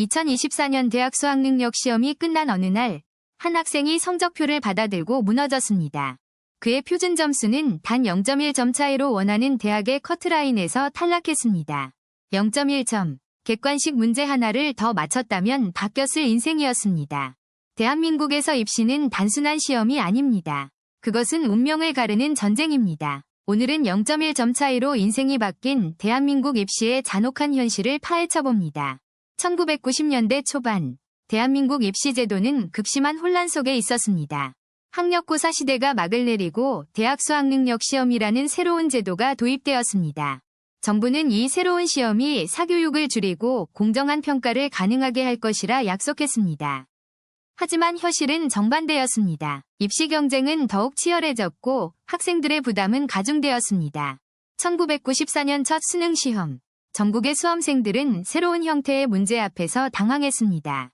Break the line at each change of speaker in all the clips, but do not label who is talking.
2024년 대학 수학능력 시험이 끝난 어느 날, 한 학생이 성적표를 받아들고 무너졌습니다. 그의 표준 점수는 단 0.1점 차이로 원하는 대학의 커트라인에서 탈락했습니다. 0.1점, 객관식 문제 하나를 더 맞췄다면 바뀌었을 인생이었습니다. 대한민국에서 입시는 단순한 시험이 아닙니다. 그것은 운명을 가르는 전쟁입니다. 오늘은 0.1점 차이로 인생이 바뀐 대한민국 입시의 잔혹한 현실을 파헤쳐봅니다. 1990년대 초반, 대한민국 입시 제도는 극심한 혼란 속에 있었습니다. 학력고사 시대가 막을 내리고 대학 수학능력 시험이라는 새로운 제도가 도입되었습니다. 정부는 이 새로운 시험이 사교육을 줄이고 공정한 평가를 가능하게 할 것이라 약속했습니다. 하지만 현실은 정반대였습니다. 입시 경쟁은 더욱 치열해졌고 학생들의 부담은 가중되었습니다. 1994년 첫 수능 시험. 전국의 수험생들은 새로운 형태의 문제 앞에서 당황했습니다.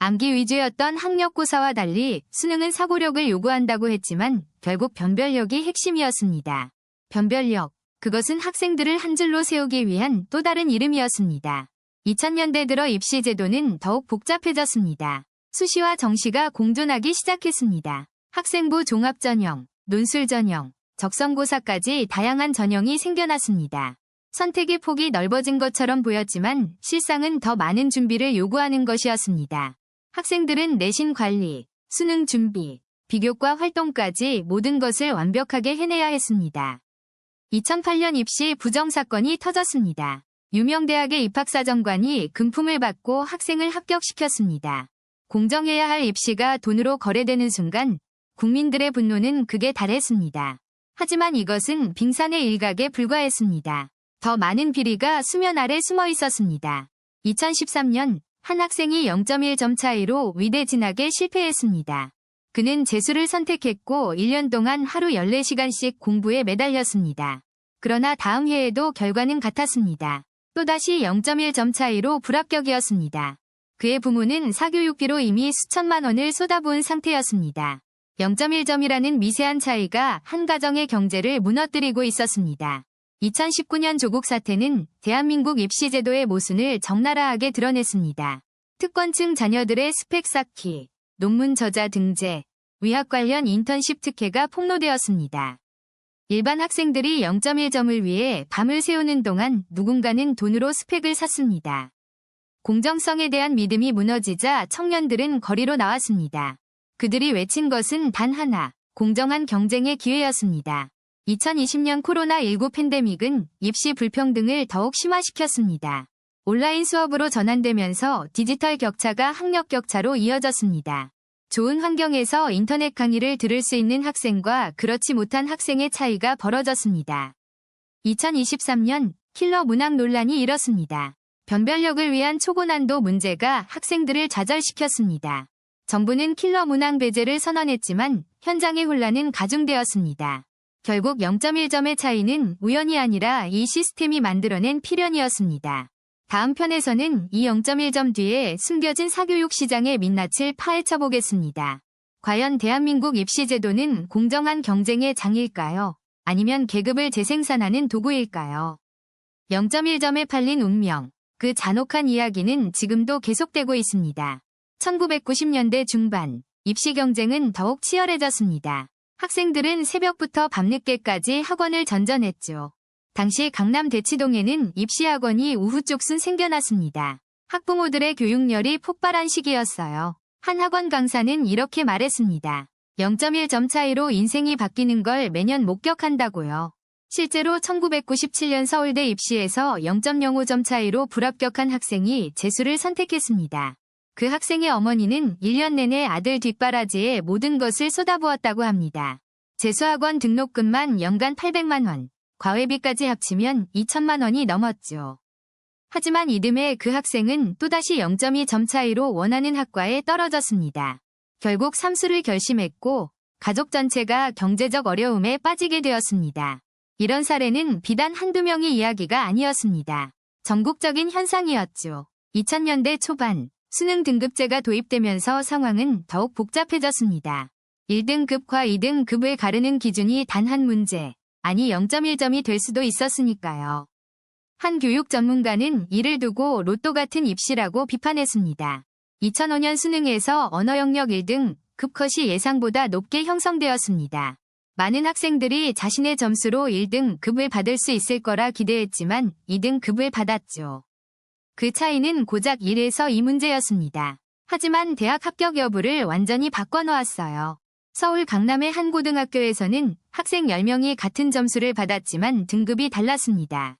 암기 위주였던 학력고사와 달리 수능은 사고력을 요구한다고 했지만 결국 변별력이 핵심이었습니다. 변별력. 그것은 학생들을 한 줄로 세우기 위한 또 다른 이름이었습니다. 2000년대 들어 입시 제도는 더욱 복잡해졌습니다. 수시와 정시가 공존하기 시작했습니다. 학생부 종합 전형, 논술 전형, 적성고사까지 다양한 전형이 생겨났습니다. 선택의 폭이 넓어진 것처럼 보였지만 실상은 더 많은 준비를 요구하는 것이었습니다. 학생들은 내신 관리, 수능 준비, 비교과 활동까지 모든 것을 완벽하게 해내야 했습니다. 2008년 입시 부정 사건이 터졌습니다. 유명 대학의 입학사정관이 금품을 받고 학생을 합격시켰습니다. 공정해야 할 입시가 돈으로 거래되는 순간 국민들의 분노는 극에 달했습니다. 하지만 이것은 빙산의 일각에 불과했습니다. 더 많은 비리가 수면 아래 숨어 있었습니다. 2013년 한 학생이 0.1점 차이로 위대 진학에 실패했습니다. 그는 재수를 선택했고 1년 동안 하루 14시간씩 공부에 매달렸습니다. 그러나 다음 해에도 결과는 같았습니다. 또다시 0.1점 차이로 불합격이었습니다. 그의 부모는 사교육비로 이미 수천만 원을 쏟아부은 상태였습니다. 0.1점이라는 미세한 차이가 한 가정의 경제를 무너뜨리고 있었습니다. 2019년 조국 사태는 대한민국 입시제도의 모순을 적나라하게 드러냈습니다. 특권층 자녀들의 스펙 쌓기, 논문 저자 등재, 위학 관련 인턴십 특혜가 폭로되었습니다. 일반 학생들이 0.1점을 위해 밤을 새우는 동안 누군가는 돈으로 스펙을 샀습니다. 공정성에 대한 믿음이 무너지자 청년들은 거리로 나왔습니다. 그들이 외친 것은 단 하나, 공정한 경쟁의 기회였습니다. 2020년 코로나19 팬데믹은 입시 불평등을 더욱 심화시켰습니다. 온라인 수업으로 전환되면서 디지털 격차가 학력 격차로 이어졌습니다. 좋은 환경에서 인터넷 강의를 들을 수 있는 학생과 그렇지 못한 학생의 차이가 벌어졌습니다. 2023년 킬러 문항 논란이 일었습니다. 변별력을 위한 초고난도 문제가 학생들을 좌절시켰습니다. 정부는 킬러 문항 배제를 선언했지만 현장의 혼란은 가중되었습니다. 결국 0.1점의 차이는 우연이 아니라 이 시스템이 만들어낸 필연이었습니다. 다음 편에서는 이 0.1점 뒤에 숨겨진 사교육 시장의 민낯을 파헤쳐 보겠습니다. 과연 대한민국 입시제도는 공정한 경쟁의 장일까요? 아니면 계급을 재생산하는 도구일까요? 0.1점에 팔린 운명. 그 잔혹한 이야기는 지금도 계속되고 있습니다. 1990년대 중반, 입시 경쟁은 더욱 치열해졌습니다. 학생들은 새벽부터 밤늦게까지 학원을 전전했죠. 당시 강남 대치동에는 입시학원이 우후 쪽순 생겨났습니다. 학부모들의 교육열이 폭발한 시기였어요. 한 학원 강사는 이렇게 말했습니다. 0.1점 차이로 인생이 바뀌는 걸 매년 목격한다고요. 실제로 1997년 서울대 입시에서 0.05점 차이로 불합격한 학생이 재수를 선택했습니다. 그 학생의 어머니는 1년 내내 아들 뒷바라지에 모든 것을 쏟아부었다고 합니다. 재수학원 등록금만 연간 800만 원, 과외비까지 합치면 2천만 원이 넘었죠. 하지만 이듬해 그 학생은 또다시 0.2점 차이로 원하는 학과에 떨어졌습니다. 결국 삼수를 결심했고 가족 전체가 경제적 어려움에 빠지게 되었습니다. 이런 사례는 비단 한두 명의 이야기가 아니었습니다. 전국적인 현상이었죠. 2000년대 초반 수능 등급제가 도입되면서 상황은 더욱 복잡해졌습니다. 1등급과 2등급을 가르는 기준이 단 한 문제, 아니 0.1점이 될 수도 있었으니까요. 한 교육 전문가는 이를 두고 로또 같은 입시라고 비판했습니다. 2005년 수능에서 언어 영역 1등 급컷이 예상보다 높게 형성되었습니다. 많은 학생들이 자신의 점수로 1등 급을 받을 수 있을 거라 기대했지만 2등 급을 받았죠. 그 차이는 고작 1에서 2 문제였습니다. 하지만 대학 합격 여부를 완전히 바꿔놓았어요. 서울 강남의 한 고등학교에서는 학생 10명이 같은 점수를 받았지만 등급이 달랐습니다.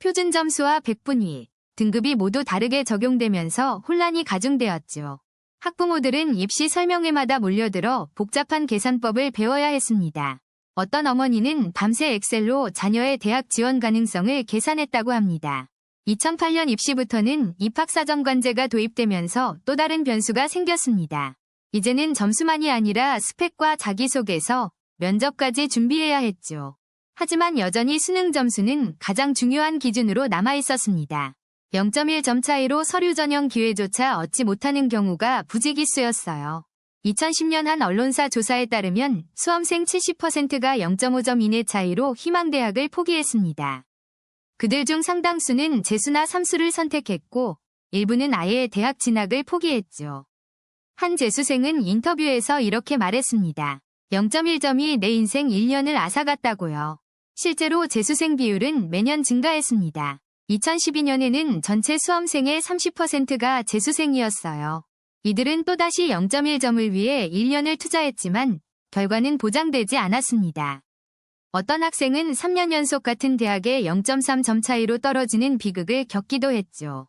표준 점수와 백분위, 등급이 모두 다르게 적용되면서 혼란이 가중되었죠. 학부모들은 입시 설명회마다 몰려들어 복잡한 계산법을 배워야 했습니다. 어떤 어머니는 밤새 엑셀로 자녀의 대학 지원 가능성을 계산했다고 합니다. 2008년 입시부터는 입학사정관제가 도입되면서 또 다른 변수가 생겼습니다. 이제는 점수만이 아니라 스펙과 자기소개서, 면접까지 준비해야 했죠. 하지만 여전히 수능 점수는 가장 중요한 기준으로 남아 있었습니다. 0.1점 차이로 서류 전형 기회조차 얻지 못하는 경우가 부지기수였어요. 2010년 한 언론사 조사에 따르면 수험생 70%가 0.5점 이내 차이로 희망대학을 포기했습니다. 그들 중 상당수는 재수나 삼수를 선택했고 일부는 아예 대학 진학을 포기했죠. 한 재수생은 인터뷰에서 이렇게 말했습니다. 0.1점이 내 인생 1년을 앗아갔다고요. 실제로 재수생 비율은 매년 증가했습니다. 2012년에는 전체 수험생의 30%가 재수생이었어요. 이들은 또다시 0.1점을 위해 1년을 투자했지만 결과는 보장되지 않았습니다. 어떤 학생은 3년 연속 같은 대학에 0.3점 차이로 떨어지는 비극을 겪기도 했죠.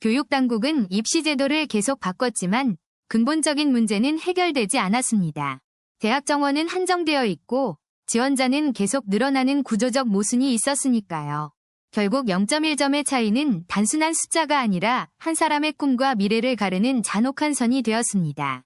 교육당국은 입시제도를 계속 바꿨지만 근본적인 문제는 해결되지 않았습니다. 대학 정원은 한정되어 있고 지원자는 계속 늘어나는 구조적 모순이 있었으니까요. 결국 0.1점의 차이는 단순한 숫자가 아니라 한 사람의 꿈과 미래를 가르는 잔혹한 선이 되었습니다.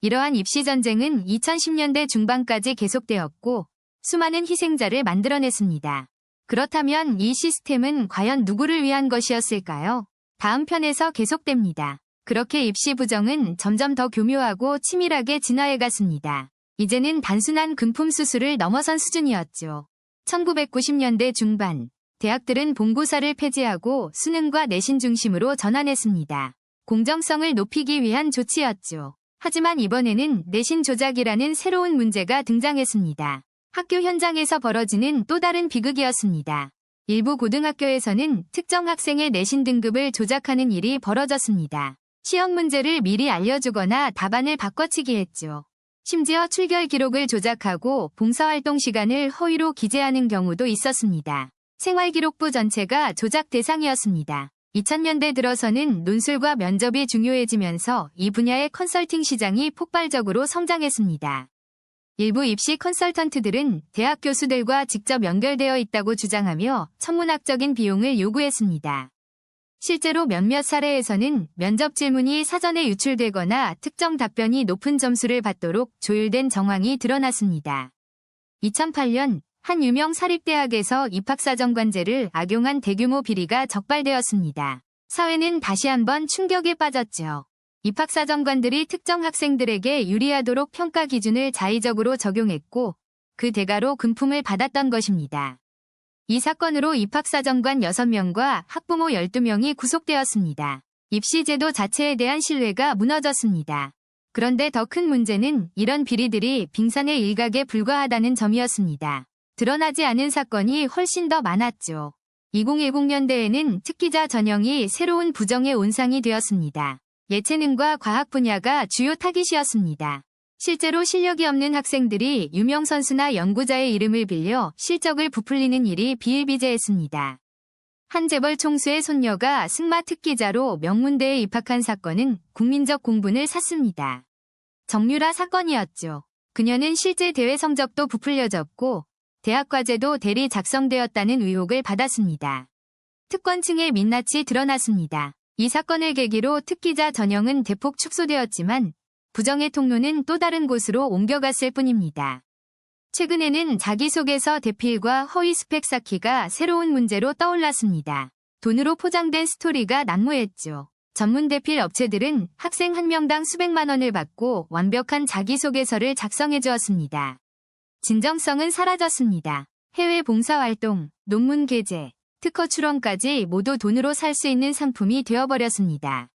이러한 입시 전쟁은 2010년대 중반까지 계속되었고 수많은 희생자를 만들어냈습니다. 그렇다면 이 시스템은 과연 누구를 위한 것이었을까요? 다음 편에서 계속됩니다. 그렇게 입시 부정은 점점 더 교묘하고 치밀하게 진화해 갔습니다. 이제는 단순한 금품 수술을 넘어선 수준이었죠. 1990년대 중반, 대학들은 본고사를 폐지하고 수능과 내신 중심으로 전환했습니다. 공정성을 높이기 위한 조치였죠. 하지만 이번에는 내신 조작이라는 새로운 문제가 등장했습니다. 학교 현장에서 벌어지는 또 다른 비극이었습니다. 일부 고등학교에서는 특정 학생의 내신 등급을 조작하는 일이 벌어졌습니다. 시험 문제를 미리 알려주거나 답안을 바꿔치기 했죠. 심지어 출결 기록을 조작하고 봉사활동 시간을 허위로 기재하는 경우도 있었습니다. 생활기록부 전체가 조작 대상이었습니다. 2000년대 들어서는 논술과 면접이 중요해지면서 이 분야의 컨설팅 시장이 폭발적으로 성장했습니다. 일부 입시 컨설턴트들은 대학 교수들과 직접 연결되어 있다고 주장하며 천문학적인 비용을 요구했습니다. 실제로 몇몇 사례에서는 면접 질문이 사전에 유출되거나 특정 답변이 높은 점수를 받도록 조율된 정황이 드러났습니다. 2008년 한 유명 사립대학에서 입학사정관제를 악용한 대규모 비리가 적발되었습니다. 사회는 다시 한번 충격에 빠졌죠. 입학사정관들이 특정 학생들에게 유리하도록 평가 기준을 자의적으로 적용했고 그 대가로 금품을 받았던 것입니다. 이 사건으로 입학사정관 6명과 학부모 12명이 구속되었습니다. 입시제도 자체에 대한 신뢰가 무너졌습니다. 그런데 더 큰 문제는 이런 비리들이 빙산의 일각에 불과하다는 점이었습니다. 드러나지 않은 사건이 훨씬 더 많았죠. 2010년대에는 특기자 전형이 새로운 부정의 온상이 되었습니다. 예체능과 과학 분야가 주요 타깃이었습니다. 실제로 실력이 없는 학생들이 유명 선수나 연구자의 이름을 빌려 실적을 부풀리는 일이 비일비재했습니다. 한 재벌 총수의 손녀가 승마 특기자로 명문대에 입학한 사건은 국민적 공분을 샀습니다. 정유라 사건이었죠. 그녀는 실제 대회 성적도 부풀려졌고 대학 과제도 대리 작성되었다는 의혹을 받았습니다. 특권층의 민낯이 드러났습니다. 이 사건을 계기로 특기자 전형은 대폭 축소되었지만 부정의 통로는 또 다른 곳으로 옮겨갔을 뿐입니다. 최근에는 자기소개서 대필과 허위 스펙 쌓기가 새로운 문제로 떠올랐습니다. 돈으로 포장된 스토리가 난무했죠. 전문 대필 업체들은 학생 한 명당 수백만 원을 받고 완벽한 자기소개서를 작성해 주었습니다. 진정성은 사라졌습니다. 해외 봉사활동, 논문 게재, 특허 출원까지 모두 돈으로 살 수 있는 상품이 되어버렸습니다.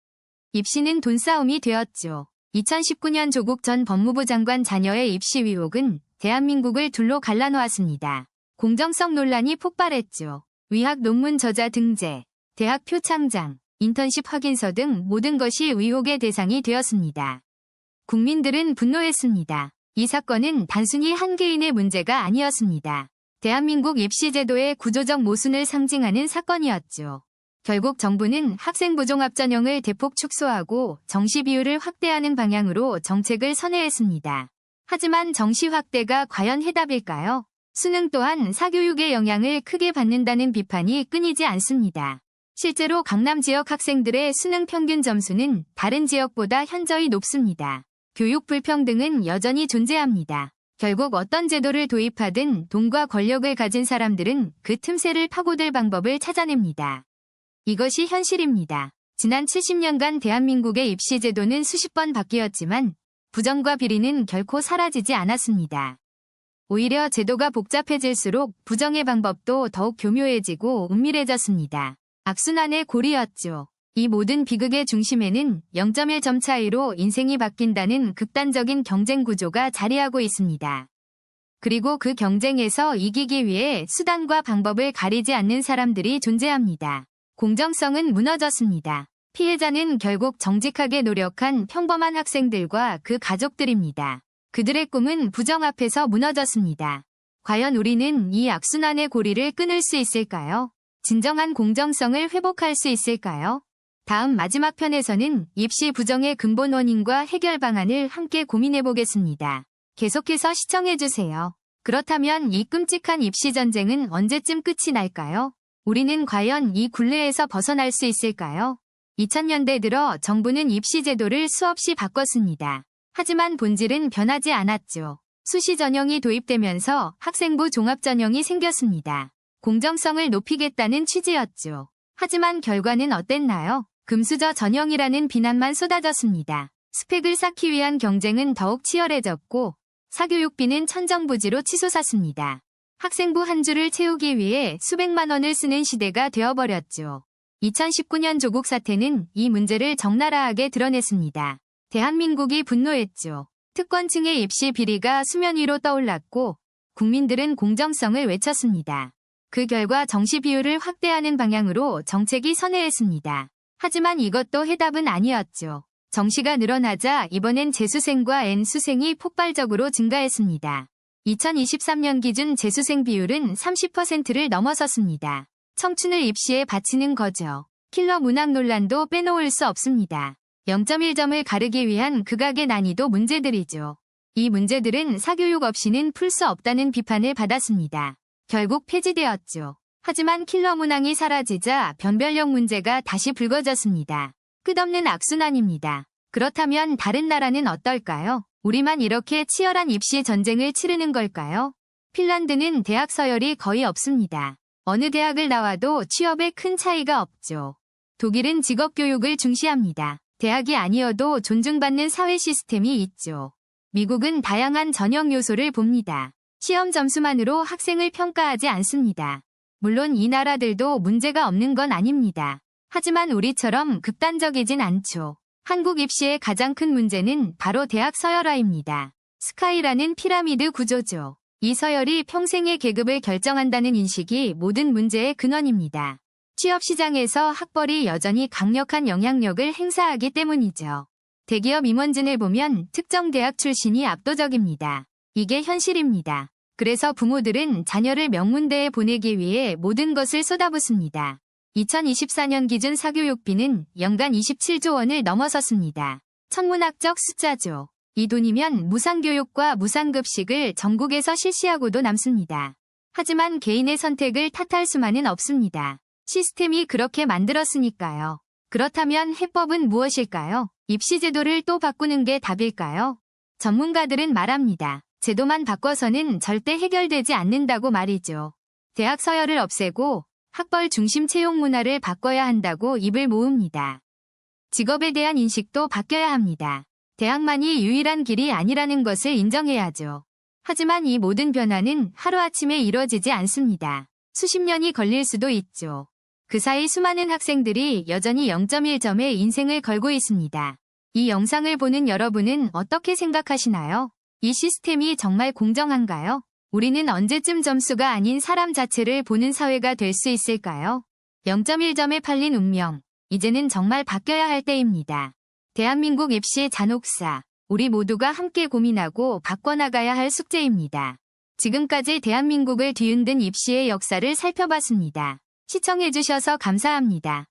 입시는 돈싸움이 되었죠. 2019년 조국 전 법무부 장관 자녀의 입시 위혹은 대한민국을 둘로 갈라놓았습니다. 공정성 논란이 폭발했죠. 위학 논문 저자 등재, 대학 표 창장, 인턴십 확인서 등 모든 것이 의혹의 대상이 되었습니다. 국민들은 분노했습니다. 이 사건은 단순히 한 개인의 문제가 아니었습니다. 대한민국 입시제도의 구조적 모순을 상징하는 사건이었죠. 결국 정부는 학생부 종합 전형을 대폭 축소하고 정시 비율을 확대하는 방향으로 정책을 선회했습니다. 하지만 정시 확대가 과연 해답일까요? 수능 또한 사교육의 영향을 크게 받는다는 비판이 끊이지 않습니다. 실제로 강남 지역 학생들의 수능 평균 점수는 다른 지역보다 현저히 높습니다. 교육 불평등은 여전히 존재합니다. 결국 어떤 제도를 도입하든 돈과 권력을 가진 사람들은 그 틈새를 파고들 방법을 찾아냅니다. 이것이 현실입니다. 지난 70년간 대한민국의 입시 제도는 수십 번 바뀌었지만 부정과 비리는 결코 사라지지 않았습니다. 오히려 제도가 복잡해질수록 부정의 방법도 더욱 교묘해지고 은밀해졌습니다. 악순환의 고리였죠. 이 모든 비극의 중심에는 0.1점 차이로 인생이 바뀐다는 극단적인 경쟁 구조가 자리하고 있습니다. 그리고 그 경쟁에서 이기기 위해 수단과 방법을 가리지 않는 사람들이 존재합니다. 공정성은 무너졌습니다. 피해자는 결국 정직하게 노력한 평범한 학생들과 그 가족들입니다. 그들의 꿈은 부정 앞에서 무너졌습니다. 과연 우리는 이 악순환의 고리를 끊을 수 있을까요? 진정한 공정성을 회복할 수 있을까요? 다음 마지막 편에서는 입시 부정의 근본 원인과 해결 방안을 함께 고민해 보겠습니다. 계속해서 시청해주세요. 그렇다면 이 끔찍한 입시 전쟁은 언제쯤 끝이 날까요? 우리는 과연 이 굴레에서 벗어날 수 있을까요? 2000년대 들어 정부는 입시 제도를 수없이 바꿨습니다. 하지만 본질은 변하지 않았죠. 수시 전형이 도입되면서 학생부 종합 전형이 생겼습니다. 공정성을 높이겠다는 취지였죠. 하지만 결과는 어땠나요? 금수저 전형이라는 비난만 쏟아졌습니다. 스펙을 쌓기 위한 경쟁은 더욱 치열해졌고 사교육비는 천정부지로 치솟았습니다. 학생부 한 줄을 채우기 위해 수백만 원을 쓰는 시대가 되어버렸죠. 2019년 조국 사태는 이 문제를 적나라하게 드러냈습니다. 대한민국이 분노했죠. 특권층의 입시 비리가 수면 위로 떠올랐고 국민들은 공정성을 외쳤습니다. 그 결과 정시 비율을 확대하는 방향으로 정책이 선회했습니다. 하지만 이것도 해답은 아니었죠. 정시가 늘어나자 이번엔 재수생과 N수생이 폭발적으로 증가했습니다. 2023년 기준 재수생 비율은 30%를 넘어섰습니다. 청춘을 입시에 바치는 거죠. 킬러 문학 논란도 빼놓을 수 없습니다. 0.1점을 가르기 위한 극악의 난이도 문제들이죠. 이 문제들은 사교육 없이는 풀 수 없다는 비판을 받았습니다. 결국 폐지되었죠. 하지만 킬러 문항이 사라지자 변별력 문제가 다시 불거졌습니다. 끝없는 악순환입니다. 그렇다면 다른 나라는 어떨까요? 우리만 이렇게 치열한 입시 전쟁을 치르는 걸까요? 핀란드는 대학 서열이 거의 없습니다. 어느 대학을 나와도 취업에 큰 차이가 없죠. 독일은 직업 교육을 중시합니다. 대학이 아니어도 존중받는 사회 시스템이 있죠. 미국은 다양한 전형 요소를 봅니다. 시험 점수만으로 학생을 평가하지 않습니다. 물론 이 나라들도 문제가 없는 건 아닙니다. 하지만 우리처럼 극단적이진 않죠. 한국 입시의 가장 큰 문제는 바로 대학 서열화입니다. 스카이라는 피라미드 구조죠. 이 서열이 평생의 계급을 결정한다는 인식이 모든 문제의 근원입니다. 취업 시장에서 학벌이 여전히 강력한 영향력을 행사하기 때문이죠. 대기업 임원진을 보면 특정 대학 출신이 압도적입니다. 이게 현실입니다. 그래서 부모들은 자녀를 명문대에 보내기 위해 모든 것을 쏟아붓습니다. 2024년 기준 사교육비는 연간 27조 원을 넘어섰습니다. 천문학적 숫자죠. 이 돈이면 무상교육과 무상급식을 전국에서 실시하고도 남습니다. 하지만 개인의 선택을 탓할 수만은 없습니다. 시스템이 그렇게 만들었으니까요. 그렇다면 해법은 무엇일까요? 입시제도를 또 바꾸는 게 답일까요? 전문가들은 말합니다. 제도만 바꿔서는 절대 해결되지 않는다고 말이죠. 대학 서열을 없애고 학벌 중심 채용 문화를 바꿔야 한다고 입을 모읍니다. 직업에 대한 인식도 바뀌어야 합니다. 대학만이 유일한 길이 아니라는 것을 인정해야죠. 하지만 이 모든 변화는 하루아침에 이뤄지지 않습니다. 수십 년이 걸릴 수도 있죠. 그 사이 수많은 학생들이 여전히 0.1점에 인생을 걸고 있습니다. 이 영상을 보는 여러분은 어떻게 생각하시나요? 이 시스템이 정말 공정한가요? 우리는 언제쯤 점수가 아닌 사람 자체를 보는 사회가 될 수 있을까요? 0.1점에 팔린 운명. 이제는 정말 바뀌어야 할 때입니다. 대한민국 입시 잔혹사. 우리 모두가 함께 고민하고 바꿔나가야 할 숙제입니다. 지금까지 대한민국을 뒤흔든 입시의 역사를 살펴봤습니다. 시청해주셔서 감사합니다.